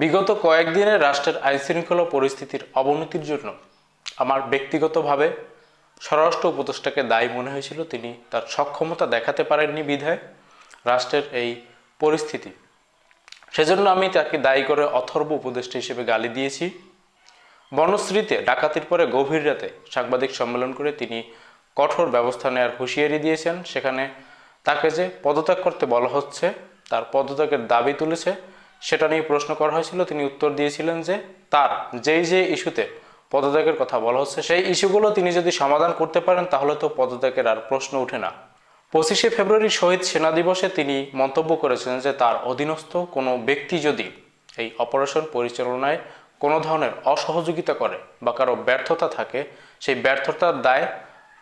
বিগত কয়েকদিনে রাষ্ট্রের আইন আইনশৃঙ্খলা পরিস্থিতির অবনতির জন্য আমার ব্যক্তিগতভাবে স্বরাষ্ট্র উপদেষ্টাকে দায়ী মনে হয়েছিল। তিনি তার সক্ষমতা দেখাতে পারেননি বিধায় রাষ্ট্রের এই পরিস্থিতি। সেজন্য আমি তাকে দায়ী করে অথর্ব উপদেষ্টা হিসেবে গালি দিয়েছি। বনশ্রীতে ডাকাতির পরে গভীর রাতে সাংবাদিক সম্মেলন করে তিনি কঠোর ব্যবস্থা নেওয়ার হুঁশিয়ারি দিয়েছেন। সেখানে তাকে যে পদত্যাগ করতে বলা হচ্ছে, তার পদত্যাগের দাবি তুলেছে। সেটা নিয়ে প্রশ্ন করা হয়েছিল, তিনি উত্তর দিয়েছিলেন যে তার যেই যে ইস্যুতে পদত্যাগের কথা বলা হচ্ছে, সেই ইস্যুগুলো তিনি যদি সমাধান করতে পারেন, তাহলে তো পদত্যাগের আর প্রশ্ন ওঠে না। পঁচিশে ফেব্রুয়ারি শহীদ সেনা দিবসে তিনি মন্তব্য করেছেন যে তার অধীনস্থ কোনো ব্যক্তি যদি এই অপারেশন পরিচালনায় কোনো ধরনের অসহযোগিতা করে বা কারও ব্যর্থতা থাকে, সেই ব্যর্থতার দায়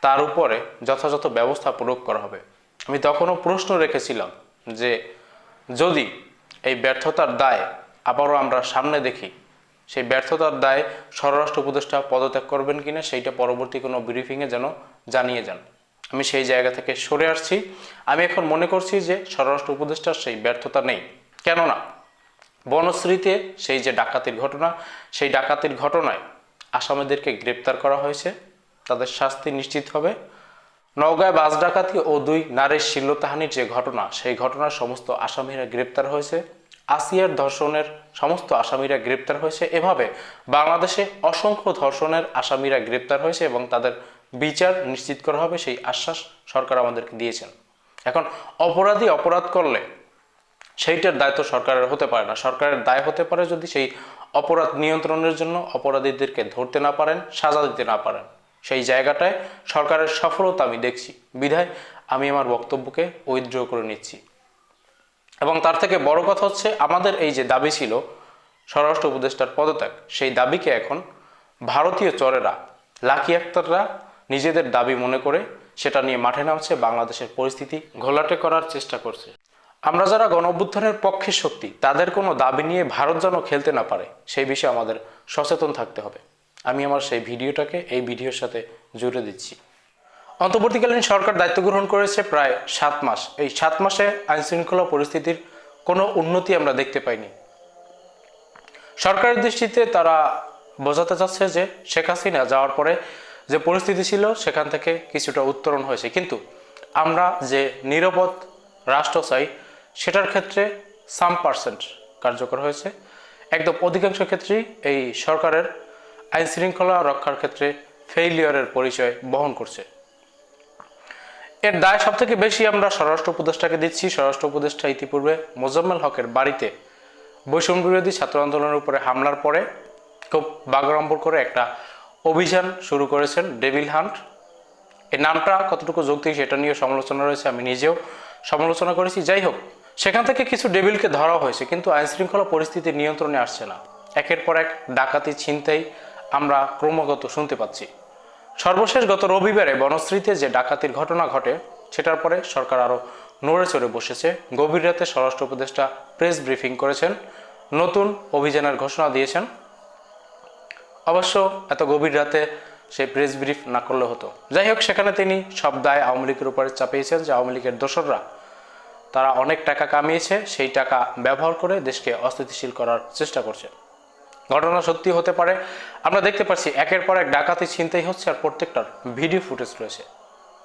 তার উপরে যথাযথ ব্যবস্থা প্রয়োগ করা হবে। আমি তখনও প্রশ্ন রেখেছিলাম যে যদি এই ব্যর্থতার দায় আবারও আমরা সামনে দেখি। সেই ব্যর্থতার দায় স্বরাষ্ট্র উপদেষ্টা পদত্যাগ করবেন কিনা সেইটা পরবর্তী কোনো ব্রিফিংয়ে যেন জানিয়ে যান। আমি সেই জায়গা থেকে সরে আসছি। আমি এখন মনে করছি যে স্বরাষ্ট্র উপদেষ্টার সেই ব্যর্থতা নেই। কেননা বনশ্রীতে সেই যে ডাকাতির ঘটনা, সেই ডাকাতির ঘটনায় আসামিদেরকে গ্রেপ্তার করা হয়েছে। তাদের শাস্তি নিশ্চিত হবে। নওগাঁয় বাস ডাকাতি ও দুই নারীর শিল্লতাহানির যে ঘটনা, সেই ঘটনার সমস্ত আসামিরা গ্রেপ্তার হয়েছে। আসিয়ার ধর্ষণের সমস্ত আসামিরা গ্রেপ্তার হয়েছে। এভাবে বাংলাদেশে অসংখ্য ধর্ষণের আসামিরা গ্রেপ্তার হয়েছে এবং তাদের বিচার নিশ্চিত করা হবে, সেই আশ্বাস সরকার আমাদেরকে দিয়েছেন। এখন অপরাধী অপরাধ করলে সেইটার দায়িত্ব সরকারের হতে পারে না। সরকারের দায় হতে পারে যদি সেই অপরাধ নিয়ন্ত্রণের জন্য অপরাধীদেরকে ধরতে না পারেন, সাজা দিতে না পারেন। সেই জায়গাটায় সরকারের সফলতা আমি দেখছি। বিধায় আমি আমার বক্তব্যকে উইথড্র করে নিচ্ছি। এবং তার থেকে বড় কথা হচ্ছে, আমাদের এই যে দাবি ছিল স্বরাষ্ট্র উপদেষ্টার পদত্যাগ, সেই দাবিকে এখন ভারতীয় চরেরা, লাকি আক্তাররা নিজেদের দাবি মনে করে সেটা নিয়ে মাঠে নামছে, বাংলাদেশের পরিস্থিতি ঘোলাটে করার চেষ্টা করছে। আমরা যারা গণ অভ্যুত্থানের পক্ষের শক্তি, তাদের কোনো দাবি নিয়ে ভারত যেন খেলতে না পারে, সেই বিষয়ে আমাদের সচেতন থাকতে হবে। আমি আমার সেই ভিডিওটাকে এই ভিডিওর সাথে জুড়ে দিচ্ছি। অন্তর্বর্তীকালীন সরকার দায়িত্ব গ্রহণ করেছে প্রায় সাত মাস। এই সাত মাসে আইনশৃঙ্খলা পরিস্থিতির কোনো উন্নতি আমরা দেখতে পাইনি। সরকারের দৃষ্টিতে তারা বোঝাতে চাচ্ছে যে শেখ হাসিনা যাওয়ার পরে যে পরিস্থিতি ছিল, সেখান থেকে কিছুটা উত্তরণ হয়েছে। কিন্তু আমরা যে নিরাপদ রাষ্ট্র চাই, সেটার ক্ষেত্রে সাম পার্সেন্ট কার্যকর হয়েছে। একদম অধিকাংশ ক্ষেত্রেই এই সরকারের আইন শৃঙ্খলা রক্ষার ক্ষেত্রে ফেইলিয়রের পরিচয় বহন করছে। এর দায় সব থেকে বেশি আমরা স্বরাষ্ট্র উপদেষ্টাকে দিচ্ছি। স্বরাষ্ট্র উপদেষ্টা ইতিপূর্বে মোজাম্মেল হকের বাড়িতে বৈষম্য বিরোধী ছাত্র আন্দোলনের উপরে হামলার পরে খুব বাগড়ম্বর করে একটা অভিযান শুরু করেছেন ডেভিল হান্ট। এই নামটা কতটুকু যৌক্তিক সেটা নিয়ে সমালোচনা রয়েছে, আমি নিজেও সমালোচনা করেছি। যাই হোক, সেখান থেকে কিছু ডেভিলকে ধরা হয়েছে, কিন্তু আইনশৃঙ্খলা পরিস্থিতি নিয়ন্ত্রণে আসছে না। একের পর এক ডাকাতি, ছিনতাই আমরা ক্রমাগত শুনতে পাচ্ছি। সর্বশেষ গত রবিবারে বনশ্রীতে যে ডাকাতির ঘটনা ঘটে, সেটার পরে সরকার আরও নড়ে চড়ে বসেছে। গভীর রাতে স্বরাষ্ট্র উপদেষ্টা প্রেস ব্রিফিং করেছেন। নতুন অভিযানের ঘোষণা দিয়েছেন। অবশ্য এত গভীর রাতে সেই প্রেস ব্রিফ না করলে হতো। যাই হোক, সেখানে তিনি সব দায় আওয়ামী লীগের উপরে চাপিয়েছেন যে আওয়ামী লীগের দোসররা, তারা অনেক টাকা কামিয়েছে, সেই টাকা ব্যবহার করে দেশকে অস্থিতিশীল করার চেষ্টা করছে। ঘটনা সত্যি হতে পারে। আমরা দেখতে পাচ্ছি একের পর এক ডাকাতি চিন্তাই হচ্ছে আর প্রত্যেকটার ভিডিও ফুটেজ রয়েছে।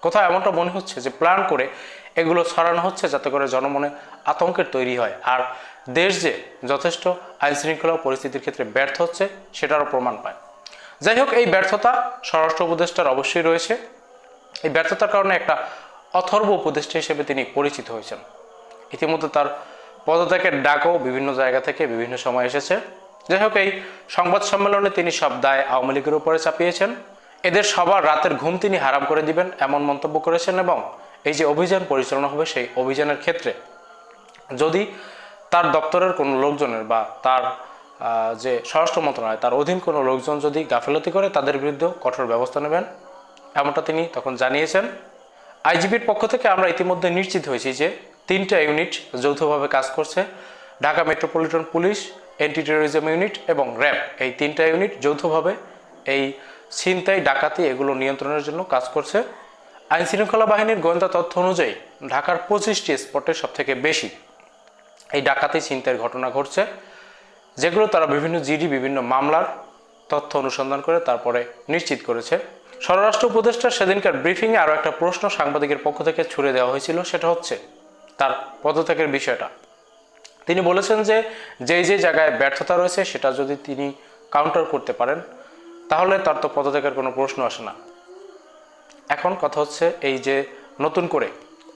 কোথাও এমনটা মনে হচ্ছে যে প্ল্যান করে এগুলো ছড়ানো হচ্ছে যাতে করে জনমনে আতঙ্কের তৈরি হয়। আর দেশ যে যথেষ্ট আইন শৃঙ্খলা পরিস্থিতির ক্ষেত্রে ব্যর্থ হচ্ছে, সেটারও প্রমাণ পায়। যাই হোক, এই ব্যর্থতা স্বরাষ্ট্র উপদেষ্টার অবশ্যই রয়েছে। এই ব্যর্থতার কারণে একটা অথর্ব উপদেষ্টা হিসেবে তিনি পরিচিত হয়েছেন। ইতিমধ্যে তার পদত্যাগের ডাকও বিভিন্ন জায়গা থেকে বিভিন্ন সময় এসেছে। যাই হোক, এই সংবাদ সম্মেলনে তিনি সব দায় আওয়ামী লীগের উপরে চাপিয়েছেন। এদের সবার রাতের ঘুম তিনি হারাম করে দিবেন এমন মন্তব্য করেছেন এবং এই যে অভিযান পরিচালনা হবে সেই অভিযানের ক্ষেত্রে যদি তার দপ্তরের কোনো লোকজনের বা তার যে স্বরাষ্ট্র মন্ত্রণালয়, তার অধীন কোনো লোকজন যদি গাফিলতি করে, তাদের বিরুদ্ধেও কঠোর ব্যবস্থা নেবেন এমনটা তিনি তখন জানিয়েছেন। আইজিপির পক্ষ থেকে আমরা ইতিমধ্যে নিশ্চিত হয়েছি যে তিনটা ইউনিট যৌথভাবে কাজ করছে। Dhaka metropolitan police anti terrorism unit এবং র্যাব এই তিনটা ইউনিট যৌথভাবে এই ছিনতাই, ডাকাতি এগুলো নিয়ন্ত্রণের জন্য কাজ করছে। আইন শৃঙ্খলা বাহিনীর গোয়েন্দা তথ্য অনুযায়ী ঢাকার পঁচিশটি স্পটে সব থেকে বেশি এই ডাকাতি, ছিনতাইয়ের ঘটনা ঘটছে, যেগুলো তারা বিভিন্ন জিডি, বিভিন্ন মামলার তথ্য অনুসন্ধান করে তারপরে নিশ্চিত করেছে। স্বরাষ্ট্র উপদেষ্টা সেদিনকার ব্রিফিংয়ে আরও একটা প্রশ্ন সাংবাদিকের পক্ষ থেকে ছুড়ে দেওয়া হয়েছিল, সেটা হচ্ছে তার পদত্যাগের বিষয়টা। তিনি বলেছেন যে যেই যে জায়গায় ব্যর্থতা রয়েছে সেটা যদি তিনি কাউন্টার করতে পারেন, তাহলে তার তো পদত্যাগের কোনো প্রশ্ন আসে না। এখন কথা হচ্ছে এই যে নতুন করে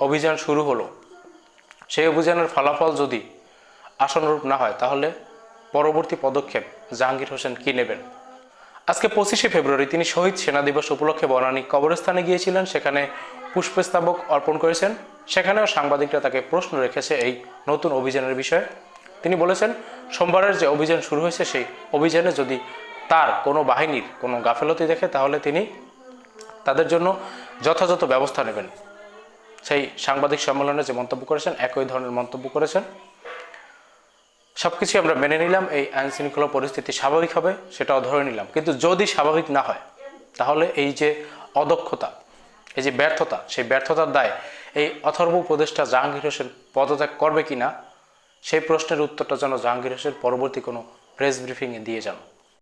অভিযান শুরু হলো, সেই অভিযানের ফলাফল যদি আশানুরূপ না হয়, তাহলে পরবর্তী পদক্ষেপ জাহাঙ্গীর হোসেন কী নেবেন? আজকে পঁচিশে ফেব্রুয়ারি তিনি শহীদ সেনা দিবস উপলক্ষে বনানী কবরস্থানে গিয়েছিলেন। সেখানে পুষ্পস্তবক অর্পণ করেছেন। সেখানেও সাংবাদিকরা তাকে প্রশ্ন রেখেছে এই নতুন অভিযানের বিষয়ে। তিনি বলেছেন, সোমবারের যে অভিযান শুরু হয়েছে, সেই অভিযানে যদি তার কোনো বাহিনীর কোনো গাফেলতি দেখে, তাহলে তিনি তাদের জন্য যথাযথ ব্যবস্থা নেবেন। সেই সাংবাদিক সম্মেলনে যে মন্তব্য করেছেন, একই ধরনের মন্তব্য করেছেন। সবকিছু আমরা মেনে নিলাম, এই আইন শৃঙ্খলা পরিস্থিতি স্বাভাবিক হবে, সেটাও ধরে নিলাম। কিন্তু যদি স্বাভাবিক না হয়, তাহলে এই যে অদক্ষতা এই যে ব্যর্থতা, সেই ব্যর্থতার দায়, এই অথর্ব উপদেষ্টা জাহাঙ্গীর হোসেন পদত্যাগ করবে কিনা, সেই প্রশ্নের উত্তরটা যেন জাহাঙ্গীর হোসেন পরবর্তী কোনো প্রেস ব্রিফিংয়ে দিয়ে যান।